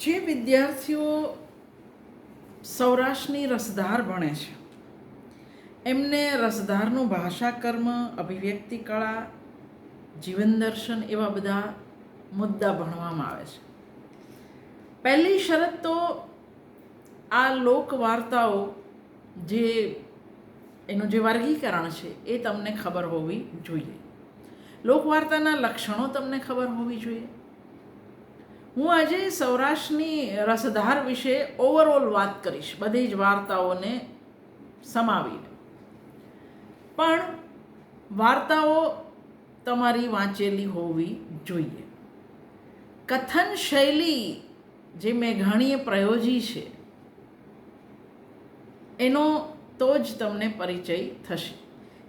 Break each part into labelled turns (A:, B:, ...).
A: જે વિદ્યાર્થીઓ સૌરાષ્ટ્રની રસધાર ભણે છે, એમને રસધારનું ભાષાકર્મ અભિવ્યક્તિ કળા, જીવન દર્શન એવા બધા મુદ્દા ભણવામાં આવે છે. પહેલી શરત તો આ લોક વાર્તાઓ જે એનું જે વર્ગીકરણ છે એ તમને ખબર હોવી જોઈએ. લોકવાર્તાના લક્ષણો તમને ખબર હોવી જોઈએ. હું આજે સૌરાષ્ટ્રની રસધાર વિશે ઓવરઓલ વાત કરીશ. બધી જ વાર્તાઓને સમાવીને. પણ વાર્તાઓ તમારી વાંચેલી હોવી જોઈએ. કથન શૈલી જે મેઘાણીએ પ્રયોજી છે, એનો તો જ તમને પરિચય થશે.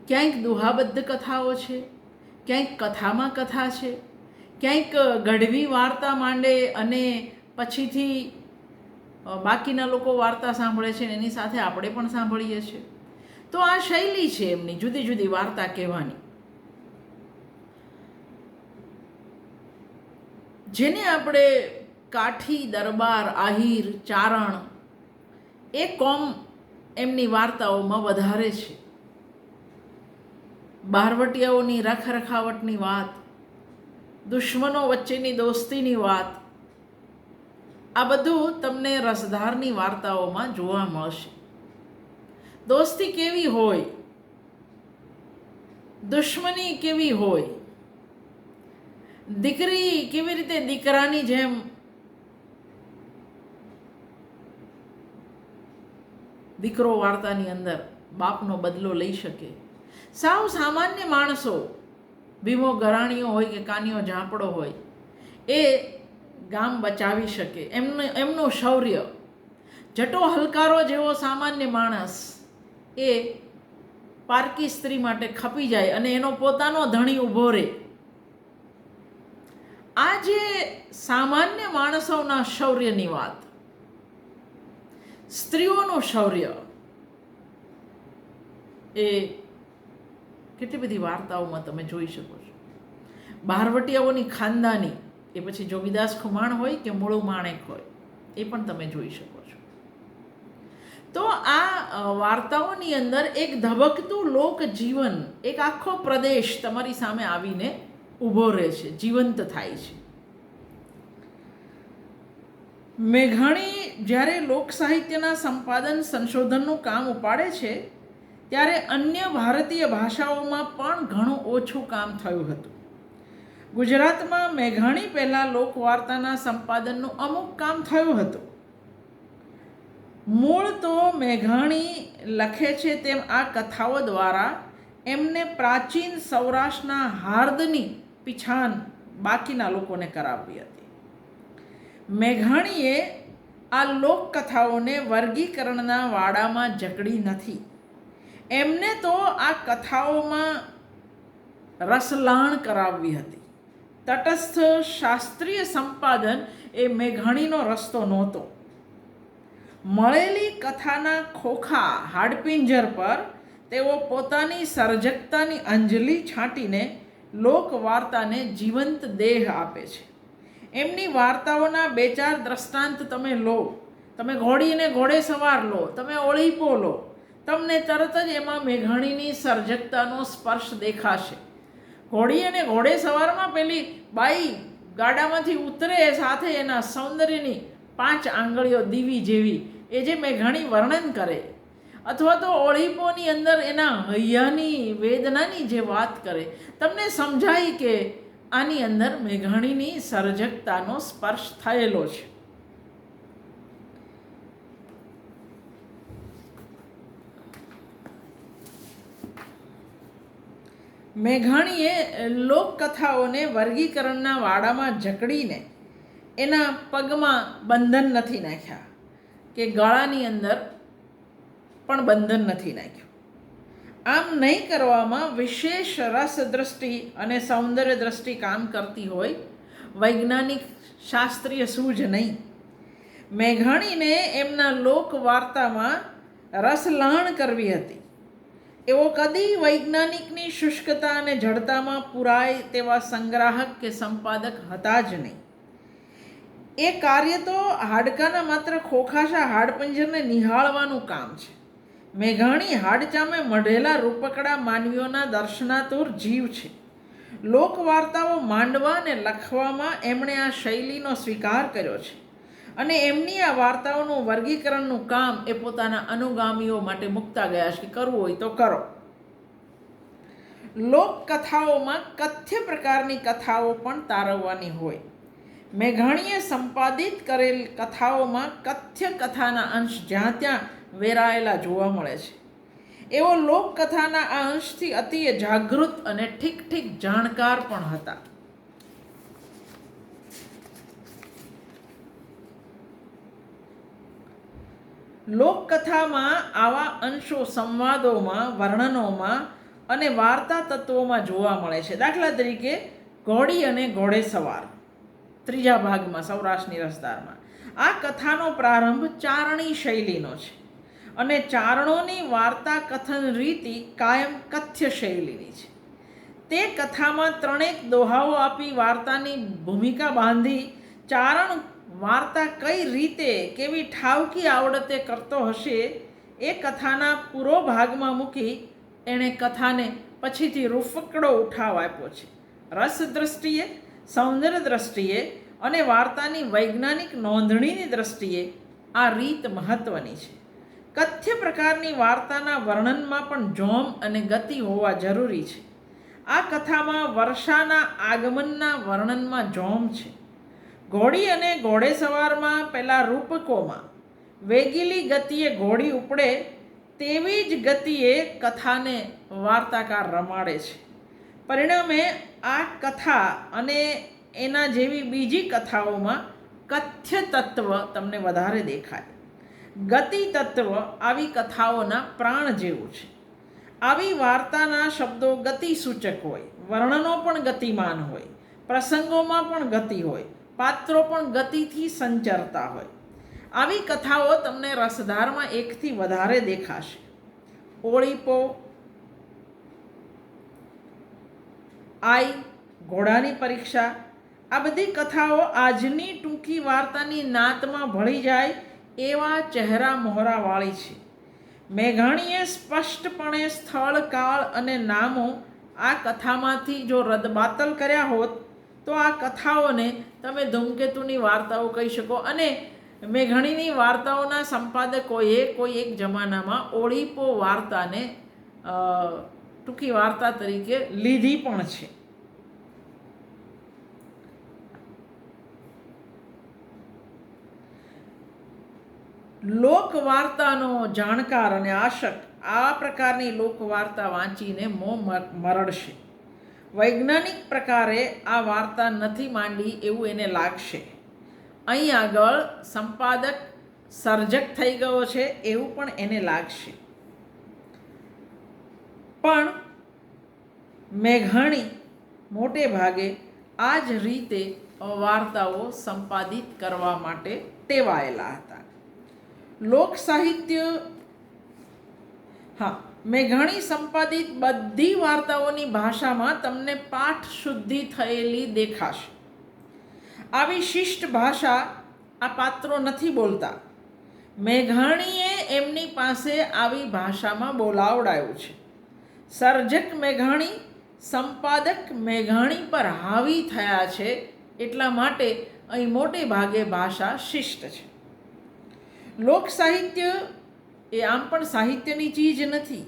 A: ક્યાંક દુહાબદ્ધ કથાઓ છે, ક્યાંક કથામાં કથા છે ક્યાંક ગઢવી વાર્તા માંડે અને પછીથી બાકીના લોકો વાર્તા સાંભળે છે એની સાથે આપણે પણ સાંભળીએ છીએ. તો આ શૈલી છે એમની, જુદી જુદી વાર્તા કહેવાની. જેને આપણે કાઠી, દરબાર, આહિર, ચારણ એ કોમ એમની વાર્તાઓમાં વધારે છે. બારવટિયાઓની રખરખાવટની વાત દુશ્મનો વચ્ચેની દોસ્તીની વાત. આ બધું તમને રસધારની વાર્તાઓમાં જોવા મળશે. દોસ્તી કેવી હોય? દુશ્મની કેવી હોય? દીકરી કેવી રીતે દીકરાની જેમ દીકરો વાર્તાની અંદર બાપનો બદલો લઈ શકે? સાવ સામાન્ય માણસો ભીમો ગરાણીઓ હોય કે કાનિયો ઝાંપડો હોય, એ ગામ બચાવી શકે. એમને, એમનું શૌર્ય, જટો હલકારો જેવો સામાન્ય માણસ, એ પારકી સ્ત્રી માટે ખપી જાય અને એનો પોતાનો ધણી ઊભો રહે આ જે સામાન્ય માણસોના શૌર્યની વાત, સ્ત્રીઓનું શૌર્ય, એ કેટલી બધી વાર્તાઓમાં તમે જોઈ શકો છો. બહારવટીયાઓની ખાનદાની એ પછી જોગીદાસ ખુમાણ હોય કે મૂળું માણેક હોય, એ પણ તમે જોઈ શકો છો. તો આ વાર્તાઓની અંદર એક ધબકતું લોકજીવન એક આખો પ્રદેશ તમારી સામે આવીને ઊભો રહે છે, જીવંત થાય છે. મેઘાણી જ્યારે લોક સાહિત્યના સંપાદન સંશોધનનું કામ ઉપાડે છે ત્યારે અન્ય ભારતીય ભાષાઓમાં પણ ઘણું ઓછું કામ થયું હતું. ગુજરાતમાં મેઘાણી પહેલાં લોકવાર્તાના સંપાદનનું અમુક કામ થયું હતું. મૂળ તો મેઘાણી લખે છે તેમ આ કથાઓ દ્વારા એમને પ્રાચીન સૌરાષ્ટ્રના હાર્દની પીછાન બાકીના લોકોને કરાવવી હતી. મેઘાણીએ આ લોકકથાઓને વર્ગીકરણના વાડામાં જકડી નથી. એમને તો આ કથાઓમાં રસલાણ કરાવવી હતી. તટસ્થ શાસ્ત્રીય સંપાદન એ મેઘાણીનો રસ્તો નહોતો. મળેલી કથાના ખોખા હાડપિંજર પર તેઓ પોતાની સર્જકતાની અંજલિ છાંટીને લોકવાર્તાને જીવંત દેહ આપે છે. એમની વાર્તાઓના બે ચાર દ્રષ્ટાંત તમે લો. તમે ઘોડીને ઘોડે સવાર લો. તમે ઓળીપો લો. તમને તરત જ એમાં મેઘાણીની સર્જકતાનો સ્પર્શ દેખાશે. ઘોડી અને ઘોડે સવારમાં પેલી બાઈ ગાડામાંથી ઉતરે સાથે એના સૌંદર્યની પાંચ આંગળીઓ દીવી જેવી, એ જે મેઘાણી વર્ણન કરે. અથવા તો ઓળીપોની અંદર એના હૈયાની વેદનાની જે વાત કરે. તમને સમજાય કે આની અંદર મેઘાણીની સર્જકતાનો સ્પર્શ થયેલો છે. મેઘાણીએ લોકકથાઓને વર્ગીકરણના વાડામાં જકડીને એના પગમાં બંધન નથી નાખ્યા કે ગળાની અંદર પણ બંધન નથી નાખ્યું. આમ નહીં કરવામાં વિશેષ રસ દ્રષ્ટિ અને સૌંદર્ય દ્રષ્ટિ કામ કરતી હોય વૈજ્ઞાનિક શાસ્ત્રીય સૂઝ નહીં. મેઘાણીને એમના લોક વાર્તામાં રસલાણ કરવી હતી. એવો કદી વૈજ્ઞાનિકની શુષ્કતા અને જડતામાં પુરાય તેવા સંગ્રાહક કે સંપાદક હતા જ નહીં. એ કાર્ય તો હાડકાના માત્ર ખોખાશા હાડપંજરને નિહાળવાનું કામ છે. મેઘાણી હાડચામે મઢેલા રૂપકડા માનવીઓના દર્શનાતુર જીવ છે. લોકવાર્તાઓ માંડવા અને લખવામાં એમણે આ શૈલીનો સ્વીકાર કર્યો છે. અને એમની આ વાર્તાઓનું વર્ગીકરણનું કામ એ પોતાના અનુગામીઓ માટે મૂકતા ગયા છે કરવું હોય તો કરો. લોકકથાઓમાં કથ્ય પ્રકારની કથાઓ પણ તારવવાની હોય. મેઘાણીએ સંપાદિત કરેલ કથાઓમાં કથ્ય કથાના અંશ જ્યાં ત્યાં વેરાયેલા જોવા મળે છે. એવો લોકકથાના આ અંશથી અતિ જાગૃત અને ઠીક ઠીક જાણકાર પણ હતા. લોકકથામાં આવા અંશો સંવાદોમાં, વર્ણનોમાં અને વાર્તા તત્વોમાં જોવા મળે છે. દાખલા તરીકે, ઘોડી અને ઘોડેસવાર, ત્રીજા ભાગમાં, સૌરાષ્ટ્રની રસદારમાં. આ કથાનો પ્રારંભ ચારણી શૈલીનો છે અને ચારણોની વાર્તા કથન રીતિ કાયમ કથ્ય શૈલીની છે. તે કથામાં ત્રણેક દોહાઓ આપી વાર્તાની ભૂમિકા બાંધી ચારણ વાર્તા કઈ રીતે, કેવી ઠાવકી આવડતે કરતો હશે, એ કથાના પૂરો ભાગમાં મૂકી એણે કથાને પછીથી રૂફકડો ઉઠાવ આપ્યો છે. રસ દૃષ્ટિએ સૌંદર્ય દ્રષ્ટિએ અને વાર્તાની વૈજ્ઞાનિક નોંધણીની દ્રષ્ટિએ આ રીત મહત્ત્વની છે. કથ્ય પ્રકારની વાર્તાના વર્ણનમાં પણ જોમ અને ગતિ હોવા જરૂરી છે. આ કથામાં વર્ષાના આગમનના વર્ણનમાં જોમ છે. ઘોડી અને ઘોડેસવારમાં પહેલાં રૂપકોમાં. વેગીલી ગતિએ ઘોડી ઉપડે, તેવી જ ગતિએ કથાને વાર્તાકાર રમાડે છે. પરિણામે આ કથા અને એના જેવી બીજી કથાઓમાં કથ્ય તત્વ તમને વધારે દેખાય. ગતિ તત્વ આવી કથાઓના પ્રાણ જેવું છે. આવી વાર્તાના શબ્દો ગતિસૂચક હોય, વર્ણનો પણ ગતિમાન હોય, પ્રસંગોમાં પણ ગતિ હોય પાત્રો પણ ગતિથી સંચરતા હોય. આવી કથાઓ તમને રસધારમાં એકથી વધારે દેખાશે. ઓળીપો આઈ, ઘોડાની પરીક્ષા. આ બધી કથાઓ આજની ટૂંકી વાર્તાની નાતમાં ભળી જાય એવા ચહેરા મોહરાવાળી છે. મેઘાણીએ સ્પષ્ટપણે સ્થળ, કાળ અને નામો આ કથામાંથી જો રદબાતલ કર્યા હોત તો આ કથાઓને તમે ધૂમકેતુની વાર્તાઓ કહી શકો. અને મેઘણીની વાર્તાઓના સંપાદકોએ કોઈ એક જમાનામાં ઓળીપો વાર્તાને ટૂંકી વાર્તા તરીકે લીધી પણ છે. લોકવાર્તાનો જાણકાર અને આશક આ પ્રકારની લોકવાર્તા વાંચીને મોં મરડશે. વૈજ્ઞાનિક પ્રકારે આ વાર્તા નથી માંડી એવું એને લાગશે. અહીં આગળ સંપાદક સર્જક થઈ ગયો છે એવું પણ એને લાગશે. પણ મેઘાણી મોટે ભાગે આ જ રીતે વાર્તાઓ સંપાદિત કરવા માટે ટેવાયેલા હતા. લોક સાહિત્ય હા મેઘાણી સંપાદિત બધી વાર્તાઓની ભાષામાં તમને પાઠ શુદ્ધિ થયેલી દેખાશે. આવી શિષ્ટ ભાષા આ પાત્રો નથી બોલતા. મેઘાણીએ એમની પાસે આવી ભાષામાં બોલાવડાયું છે. સર્જક મેઘાણી સંપાદક મેઘાણી પર હાવી થયા છે, એટલા માટે અહીં મોટે ભાગે ભાષા શિષ્ટ છે. લોક સાહિત્ય એ આમ પણ સાહિત્યની ચીજ નથી.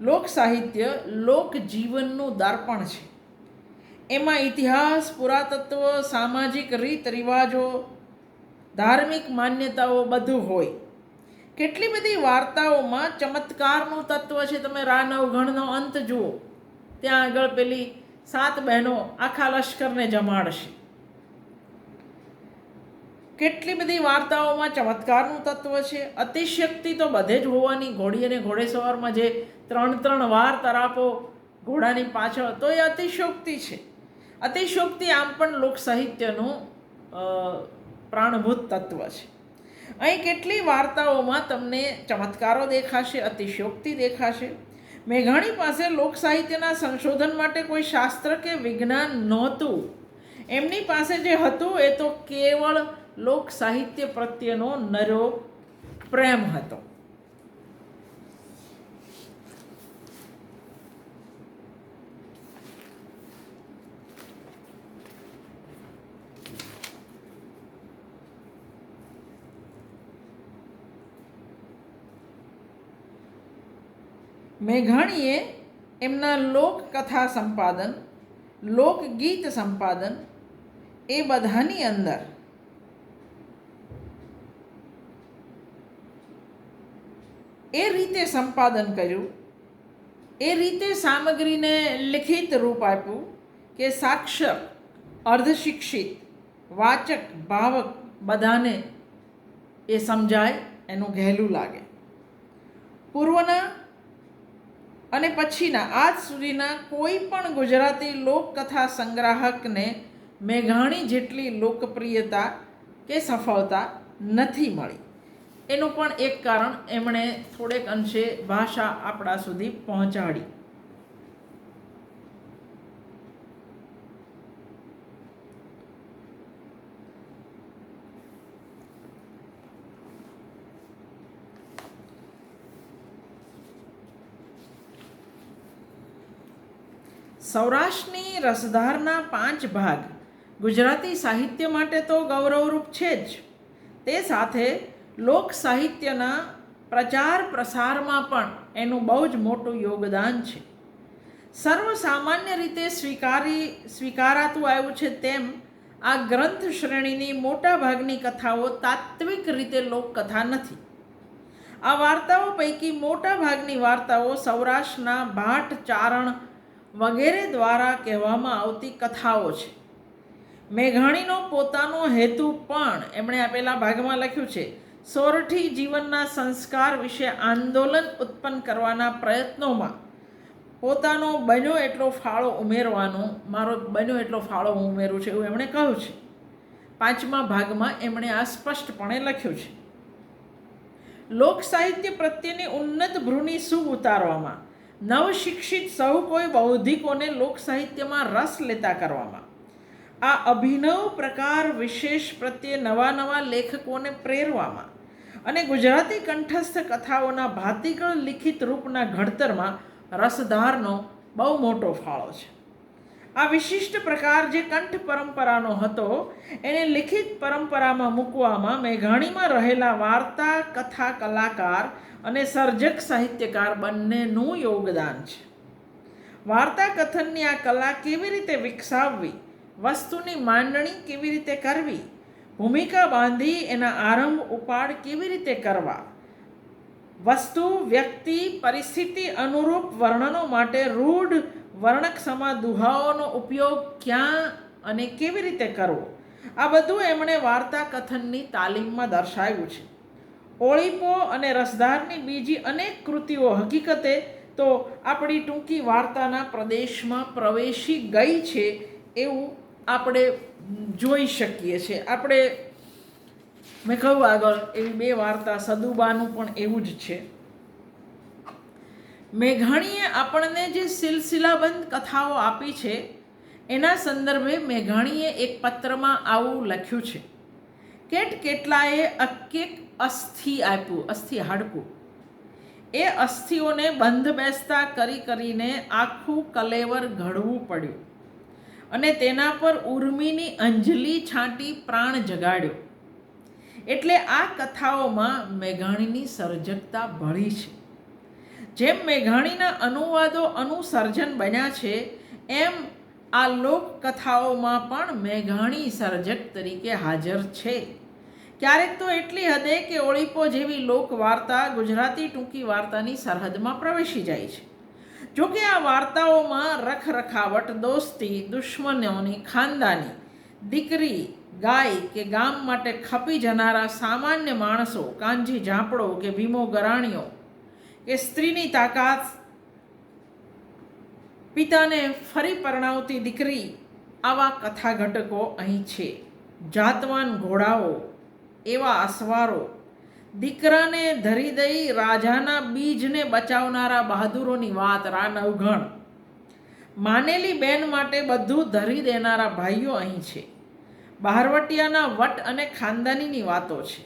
A: લોક સાહિત્ય લોક જીવનનું દર્પણ છે. એમાં ઇતિહાસ, પુરાતત્વ, સામાજિક રીત, રિવાજો, ધાર્મિક માન્યતાઓ બધું હોય. કેટલી બધી વાર્તાઓમાં ચમત્કારનું તત્વ છે તમે રા નવઘણનો અંત જુઓ. ત્યાં આગળ પેલી સાત બહેનો આખા લશ્કરને જમાડશે. કેટલી બધી વાર્તાઓમાં ચમત્કારનું તત્વ છે? અતિશક્તિ તો બધે જ હોવાની. ઘોડી અને ઘોડેસવારમાં જે ત્રણ ત્રણ વાર તરાપો ઘોડાની પાછળ, તો એ અતિશોક્તિ છે. અતિશોક્તિ આમ પણ લોક સાહિત્યનું પ્રાણભૂત તત્વ છે. અહીં કેટલી વાર્તાઓમાં તમને ચમત્કારો દેખાશે અતિશોક્તિ દેખાશે? મેઘાણી પાસે લોક સાહિત્યના સંશોધન માટે કોઈ શાસ્ત્ર કે વિજ્ઞાન નહોતું. એમની પાસે જે હતું એ તો કેવળ લોક સાહિત્ય પ્રત્યેનો નરો પ્રેમ હતો. મેઘાણીએ એમના લોકકથા સંપાદન, લોકગીત સંપાદન એ બધાની અંદર એ રીતે સંપાદન કર્યું, એ રીતે સામગ્રીને લિખિત રૂપ આપ્યું કે સાક્ષર, અર્ધશિક્ષિત, વાચક, ભાવક બધાને એ સમજાય, એનું ગહેલું લાગે. પૂર્વના અને પછીના, આજ સુધીના કોઈ પણ ગુજરાતી લોકકથા સંગ્રાહકને મેઘાણી જેટલી લોકપ્રિયતા કે સફળતા નથી મળી. એનું પણ એક કારણ એમણે થોડેક અંશે ભાષા આપણા સુધી પહોંચાડી. સૌરાષ્ટ્રની રસધારના પાંચ ભાગ ગુજરાતી સાહિત્ય માટે તો ગૌરવરૂપ છે જ. તે સાથે લોક સાહિત્યના પ્રચાર પ્રસારમાં પણ એનું બહુ જ મોટું યોગદાન છે. સર્વ સામાન્ય રીતે સ્વીકારી, સ્વીકારાતું આવ્યું છે તેમ આ ગ્રંથ શ્રેણીની મોટાભાગની કથાઓ તાત્વિક રીતે લોકકથા નથી. આ વાર્તાઓ પૈકી મોટાભાગની વાર્તાઓ સૌરાષ્ટ્રના ભાટ ચારણ વગેરે દ્વારા કહેવામાં આવતી કથાઓ છે. મેઘાણીનો પોતાનો હેતુ પણ એમણે આપેલા ભાગમાં લખ્યું છે. સોરઠી જીવનના સંસ્કાર વિશે આંદોલન ઉત્પન્ન કરવાના પ્રયત્નોમાં પોતાનો બન્યો એટલો ફાળો ઉમેરવાનો, મારો બન્યો એટલો ફાળો હું ઉમેરું છું એવું એમણે કહ્યું છે. પાંચમા ભાગમાં એમણે આ સ્પષ્ટપણે લખ્યું છે. લોક સાહિત્ય પ્રત્યેની ઉન્નત ભ્રૂની શુભ ઉતારવામાં નવશિક્ષિત સૌ કોઈ બૌદ્ધિકોને લોક સાહિત્યમાં રસ લેતા કરવામાં. આ અભિનવ પ્રકાર વિશેષ પ્રત્યે નવા નવા લેખકોને પ્રેરવામાં. અને ગુજરાતી કંઠસ્થ કથાઓના ભાતિકળ લિખિત રૂપના ઘડતરમાં રસધારનો બહુ મોટો ફાળો છે. આ વિશિષ્ટ પ્રકાર જે કંઠ પરંપરાનો હતો, એને લિખિત પરંપરામાં મૂકવામાં મેઘાણીમાં રહેલા વાર્તા, કથા, કલાકાર અને સર્જક સાહિત્યકાર બંનેનું યોગદાન છે. વાર્તા કથનની આ કલા કેવી રીતે વિકસાવવી, વસ્તુની માંડણી કેવી રીતે કરવી ભૂમિકા બાંધી એના આરંભ ઉપાડ કેવી રીતે કરવા? વસ્તુ, વ્યક્તિ, પરિસ્થિતિ અનુરૂપ વર્ણનો માટે રૂઢ વર્ણક્ષમા દુહાઓનો ઉપયોગ ક્યાં અને કેવી રીતે કરવો? આ બધું એમણે વાર્તા કથનની તાલીમમાં દર્શાવ્યું છે. ઓળીપો અને રસધારની બીજી અનેક કૃતિઓ હકીકતે તો આપણી ટૂંકી વાર્તાના પ્રદેશમાં પ્રવેશી ગઈ છે એવું આપણે જોઈ શકીએ છીએ. આપણે મેં કહ્યું આગળ, એવી બે વાર્તા, સદુબાનું પણ એવું જ છે. મેઘાણીએ આપણને જે સિલસિલાબંધ કથાઓ આપી છે, એના સંદર્ભે મેઘાણીએ એક પત્રમાં આવું લખ્યું છે. કેટ કેટલાએ અકેક અસ્થિ આપ્યું, અસ્થિ હાડકું. એ અસ્થિઓને બંધ બેસતા કરી કરીને આખું કલેવર ઘડવું પડ્યું. અને તેના પર ઉર્મિની અંજલિ છાંટી પ્રાણ જગાડ્યો. એટલે આ કથાઓમાં મેઘાણીની સર્જકતા ભળી છે. જેમ મેઘાણીના અનુવાદો અનુસર્જન બન્યા છે, એમ આ લોકકથાઓમાં પણ મેઘાણી સર્જક તરીકે હાજર છે. ક્યારેક તો એટલી હદે કે ઓળીપો જેવી લોક વાર્તા ગુજરાતી ટૂંકી વાર્તાની સરહદમાં પ્રવેશી જાય છે. જોકે આ વાર્તાઓમાં રખરખાવટ દોસ્તી, દુશ્મનોની ખાનદાની, દીકરી, ગાય કે ગામ માટે ખપી જનારા સામાન્ય માણસો, કાંજી, ઝાંપડો કે ભીમો ગરાણીઓ કે સ્ત્રીની તાકાત પિતાને ફરી પરણાવતી દીકરી, આવા કથા ઘટકો અહીં છે. જાતવાન ઘોડાઓ, એવા અસવારો દીકરાને ધરી દઈ રાજાના બીજને બચાવનારા બહાદુરોની વાત, રાન અવગણ. માનેલી બેન માટે બધું ધરી દેનારા ભાઈઓ અહીં છે. બહારવટિયાના વટ અને ખાનદાનીની વાતો છે.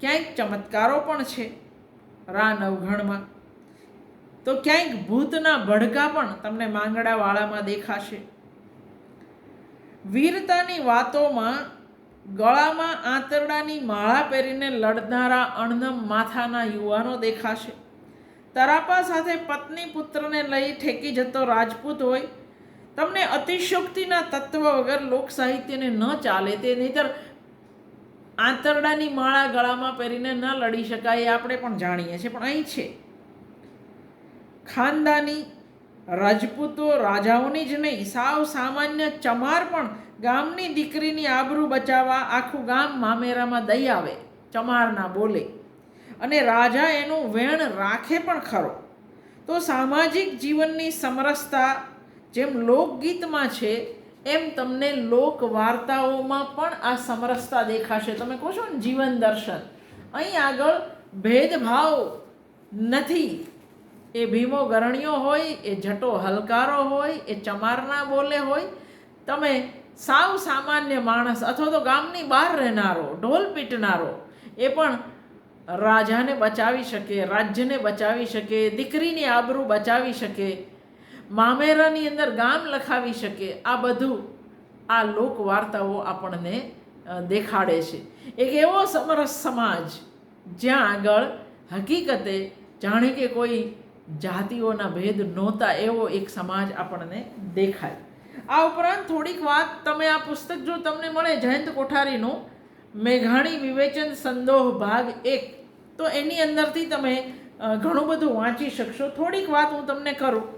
A: ક્યાંક ચમત્કારો પણ છે, રાન અવઘણમાં તો ક્યાંક ભૂતના ભડકા પણ તમને માંગડાવાળામાં દેખાશે. વીરતાની વાતોમાં ગળામાં આંતરડાની માળા પહેરીને લડનારા અણનમ માથાના યુવાનો દેખાશે. તરાપા સાથે પત્ની પુત્રને લઈ ઠેકી જતો રાજપૂત હોય. તમને અતિશોક્તિના તત્વ વગર લોક સાહિત્યને ન ચાલે તે નહીતર આંતરડાની માળા ગળામાં પહેરીને ન લડી શકાય એ આપણે પણ જાણીએ છીએ. પણ અહીં છે. ખાનદાની રાજપૂતો રાજાઓની જ નહીં, સાવ સામાન્ય ચમાર પણ ગામની દીકરીની આબરૂ બચાવવા આખું ગામ મામેરામાં દઈ આવે, ચમારના બોલે. અને રાજા એનું વેણ રાખે પણ ખરો. તો સામાજિક જીવનની સમરસતા જેમ લોકગીતમાં છે, એમ તમને લોક વાર્તાઓમાં પણ આ સમરસતા દેખાશે. તમે કહો છો ને જીવન દર્શન, અહીં આગળ ભેદભાવ નથી. એ ભીમો ગરણિયો હોય, એ જટો હલકારો હોય, એ ચમારના બોલે હોય, તમે સાવ સામાન્ય માણસ અથવા તો ગામની બહાર રહેનારો, ઢોલ પીટનારો, એ પણ રાજાને બચાવી શકે, રાજ્યને બચાવી શકે, દીકરીની આબરૂ બચાવી શકે, મામેરાની અંદર ગામ લખાવી શકે, આ બધું આ લોક વાર્તાઓ આપણને દેખાડે છે. એક એવો સમરસ સમાજ જ્યાં આગળ હકીકતે જાણે કે કોઈ જાતિઓના ભેદ નહોતા એવો એક સમાજ આપણને દેખાય. આ ઉપરાંત થોડીક વાત તમે આ પુસ્તક જો તમને મળે જયંત કોઠારીનું, મેઘાણી વિવેચન સંદોહ ભાગ એક, તો એની અંદરથી તમે ઘણું બધું વાંચી શકશો. થોડીક વાત હું તમને કરું.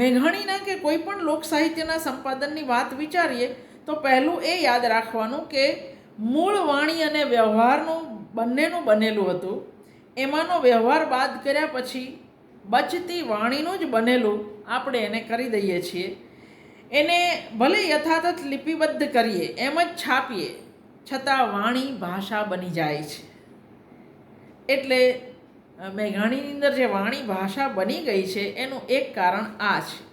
A: મેઘાણીના કે કોઈ પણ લોક સાહિત્યના સંપાદનની વાત વિચારીએ, તો પહેલું એ યાદ રાખવાનું કે મૂળ વાણી અને વ્યવહારનું બંનેનું બનેલું હતું. એમાંનો વ્યવહાર બાદ કર્યા પછી બચતી વાણીનું જ બનેલું આપણે એને કરી દઈએ છીએ. એને ભલે યથાતથ લિપિબદ્ધ કરીએ, એમ જ છાપીએ, છતાં વાણી ભાષા બની જાય છે. એટલે મેઘાણીની અંદર જે વાણી ભાષા બની ગઈ છે, એનું એક કારણ આ છે.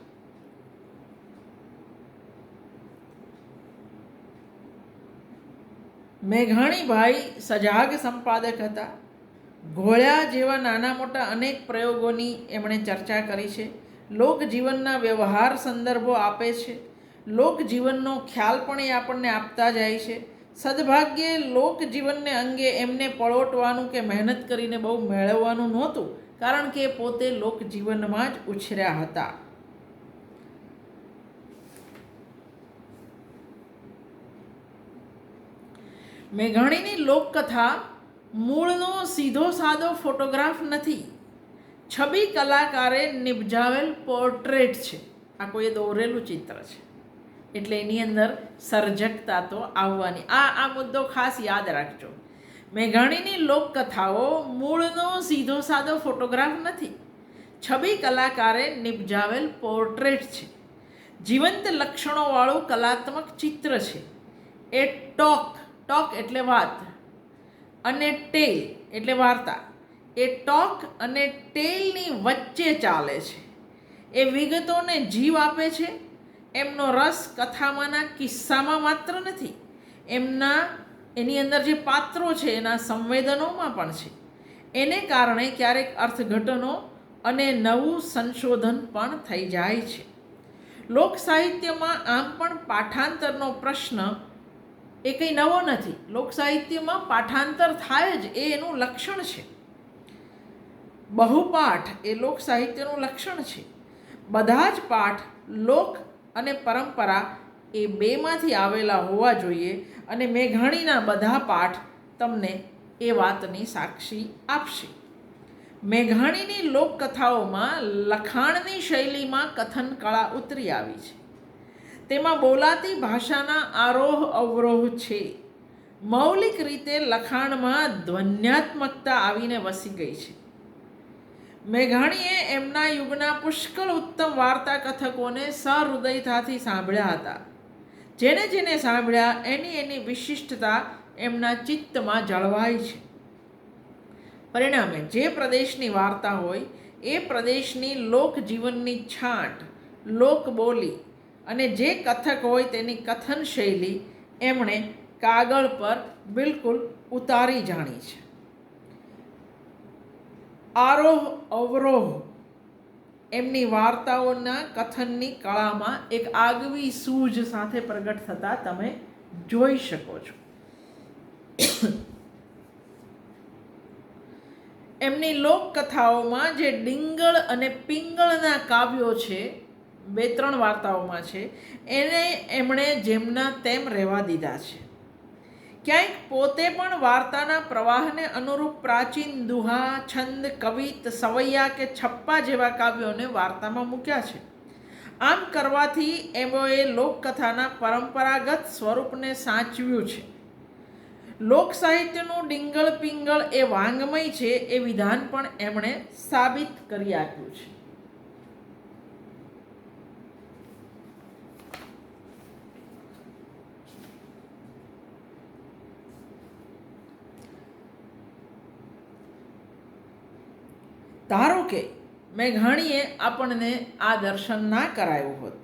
A: મેઘાણીભાઈ સજાગ સંપાદક હતા. ઘોળ્યા જેવા નાના મોટા અનેક પ્રયોગોની એમણે ચર્ચા કરી છે. લોકજીવનના વ્યવહાર સંદર્ભો આપે છે. લોકજીવનનો ખ્યાલ પણ એ આપણને આપતા જાય છે. સદભાગ્યે લોકજીવનને અંગે એમને પળોટવાનું કે મહેનત કરીને બહુ મેળવવાનું નહોતું, કારણ કે પોતે લોકજીવનમાં જ ઉછર્યા હતા. મેઘાણીની લોકકથા મૂળનો સીધો સાદો ફોટોગ્રાફ નથી. છબી કલાકારે નિપજાવેલ પોર્ટ્રેટ છે. આ કોઈએ દોરેલું ચિત્ર છે. એટલે એની અંદર સર્જકતા તો આવવાની. આ આ મુદ્દો ખાસ યાદ રાખજો. મેઘાણીની લોકકથાઓ મૂળનો સીધો સાદો ફોટોગ્રાફ નથી. છબી કલાકારે નિપજાવેલ પોર્ટ્રેટ છે. જીવંત લક્ષણોવાળું કલાત્મક ચિત્ર છે. એ ટોક ટોક એટલે વાત અને ટેલ એટલે વાર્તા. એ ટોક અને ટેલની વચ્ચે ચાલે છે. એ વિગતોને જીવ આપે છે. એમનો રસ કથામાંના કિસ્સામાં માત્ર નથી. એમના, એની અંદર જે પાત્રો છે, એના સંવેદનોમાં પણ છે. એને કારણે ક્યારેક અર્થઘટનો અને નવું સંશોધન પણ થઈ જાય છે. લોક સાહિત્યમાં આમ પણ પાઠાંતરનો પ્રશ્ન એ કંઈ નવો નથી. લોક સાહિત્યમાં પાઠાંતર થાય જ એ એનું લક્ષણ છે. બહુપાઠ એ લોક સાહિત્યનું લક્ષણ છે. બધા જ પાઠ, લોક અને પરંપરા એ બેમાંથી આવેલા હોવા જોઈએ અને મેઘાણીના બધા પાઠ તમને એ વાતની સાક્ષી આપશે. મેઘાણીની લોકકથાઓમાં લખાણની શૈલીમાં કથન કળા ઉતરી આવી છે. તેમાં બોલાતી ભાષાના આરોહ અવરોહ છે. મૌલિક રીતે લખાણમાં ધ્વન્યાત્મકતા આવીને વસી ગઈ છે. મેઘાણીએ એમના યુગના પુષ્કળ ઉત્તમ વાર્તા કથકોને સહૃદયતાથી સાંભળ્યા હતા. જેને જેને સાંભળ્યા, એની એની વિશિષ્ટતા એમના ચિત્તમાં જળવાય છે. પરિણામે જે પ્રદેશની વાર્તા હોય, એ પ્રદેશની લોકજીવનની છાંટ, લોકબોલી અને જે કથક હોય તેની કથન શૈલી એમણે કાગળ પર બિલકુલ ઉતારી જાણી છે. આરોહ અવરોહ એમની વાર્તાઓના કથનની કળામાં એક આગવી સૂઝ સાથે પ્રગટ થતા તમે જોઈ શકો છો. એમની લોકકથાઓમાં જે ડિંગળ અને પિંગળના કાવ્યો છે બે ત્રણ વાર્તાઓમાં છે, એને એમણે જેમના તેમ રહેવા દીધા છે. ક્યાંક પોતે પણ વાર્તાના પ્રવાહને અનુરૂપ પ્રાચીન દુહા, છંદ, કવિત, સવૈયા કે છપ્પા જેવા કાવ્યોને વાર્તામાં મૂક્યા છે. આમ કરવાથી એમોએ લોકકથાના પરંપરાગત સ્વરૂપને સાચવ્યું છે. લોક સાહિત્યનું ડિંગળ પિંગળ એ વાંગમય છે એ વિધાન પણ એમણે સાબિત કરી આપ્યું છે. ધારો કે મેઘાણીએ આપણને આ દર્શન ના કરાયું હોત,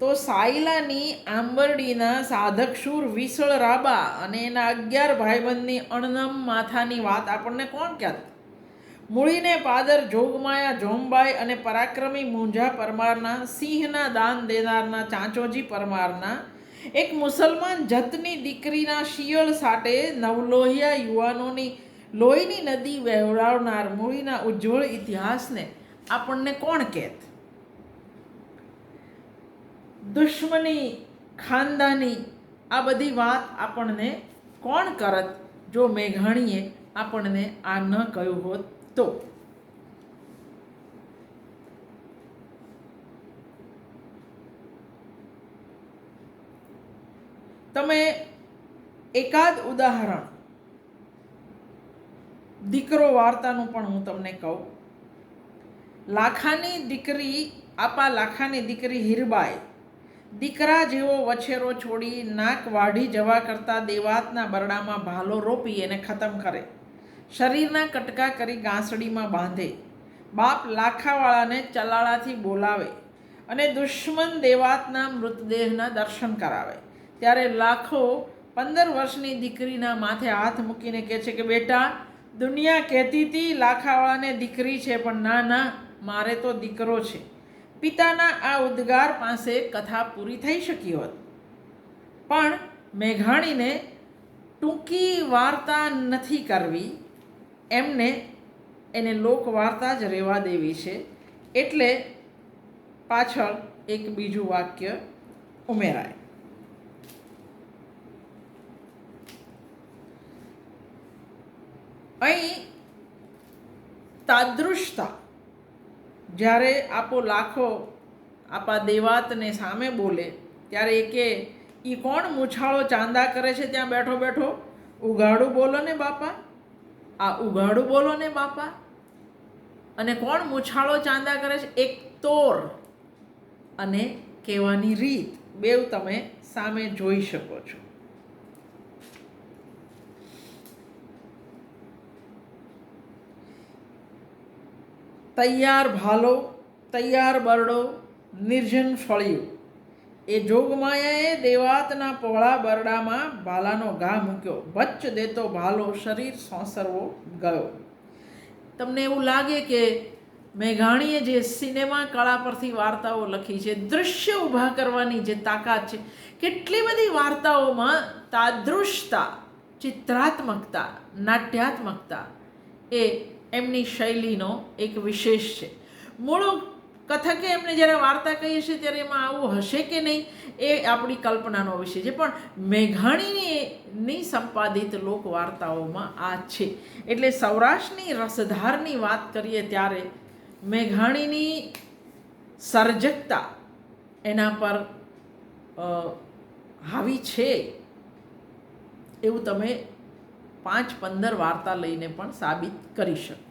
A: તો સાયલાની આંબરડીના સાધકશૂર વિસળ રાબા અને એના અગિયાર ભાઈબંધની અણનમ માથાની વાત આપણને કોણ કહેત? મૂળીને પાદર જોગમાયા જોમબાઈ અને પરાક્રમી મૂંઝા પરમારના, સિંહના દાન દેનારના, ચાંચોજી પરમારના, એક મુસલમાન જતની દીકરીના શિયળ સાટે નવલોહિયા યુવાનોની લોહીની નદી વહેવડાવનાર મૂળીના ઉજ્જવળ ઇતિહાસને આપણને કોણ કહેત દુશ્મની, ખાનદાની, આ બધી વાત આપણને કોણ કરત? જો મેઘાણીએ આપણને આ ન કહ્યું હોત તો. તમે એકાદ ઉદાહરણ દીકરો વાર્તાનું પણ હું તમને કહું. લાખાની દીકરી, આપા લાખાની દીકરી હીરબાઈ, દીકરા જેવો વછેરો છોડી નાક વાઢી જવા કરતાં દેવાતના બરડામાં ભાલો રોપી એને ખતમ કરે. શરીરના કટકા કરી ગાંસડીમાં બાંધે. બાપ લાખાવાળાને ચલાળાથી બોલાવે અને દુશ્મન દેવાતના મૃતદેહના દર્શન કરાવે. ત્યારે લાખો પંદર વર્ષની દીકરીના માથે હાથ મૂકીને કહે છે કે, બેટા દુનિયા કહેતી હતી, લાખાવાળાને દીકરી છે, પણ ના ના, મારે તો દીકરો છે. પિતાના આ ઉદ્ગાર પાસે કથા પૂરી થઈ શકી હોત. પણ મેઘાણીને ટૂંકી વાર્તા નથી કરવી. એમને એને લોકવાર્તા જ રહેવા દેવી છે. એટલે પાછળ એક બીજું વાક્ય ઉમેરાય. અહીં તાદૃશતા જ્યારે આપો લાખો આપા દેવાતને સામે બોલે, ત્યારે એ કે એ કોણ મૂછાળો ચાંદા કરે છે ત્યાં બેઠો બેઠો? ઉઘાડું બોલો ને બાપા. આ ઉઘાડું બોલો ને બાપા. અને કોણ મૂછાળો ચાંદા કરે છે? એક તોર. અને કહેવાની રીત. બેવ તમે સામે જોઈ શકો છો. તૈયાર ભાલો, તૈયાર બરડો, નિર્જન ફળિયું. એ જોગમાયાએ દેવાતના પહોળા બરડામાં ભાલાનો ઘા મૂક્યો. બચ્ચ દેતો ભાલો શરીર સોંસરવો ગયો. તમને એવું લાગે કે મેઘાણીએ જે સિનેમા કળા પરથી વાર્તાઓ લખી છે દૃશ્ય ઊભા કરવાની જે તાકાત છે, કેટલી બધી વાર્તાઓમાં તાદૃશતા, ચિત્રાત્મકતા, નાટ્યાત્મકતા એ એમની શૈલીનો એક વિશેષ છે. મૂળ કથકે એમને જ્યારે વાર્તા કહીએ છીએ ત્યારે એમાં આવું હશે કે નહીં, એ આપણી કલ્પનાનો વિષય છે. પણ મેઘાણીની સંપાદિત લોક વાર્તાઓમાં આ છે. એટલે સૌરાષ્ટ્રની રસધારની વાત કરીએ ત્યારે મેઘાણીની સર્જકતા એના પર હાવી છે. એવું તમે પાંચ પંદર વાર્તા લઈને પણ સાબિત કરી શકો.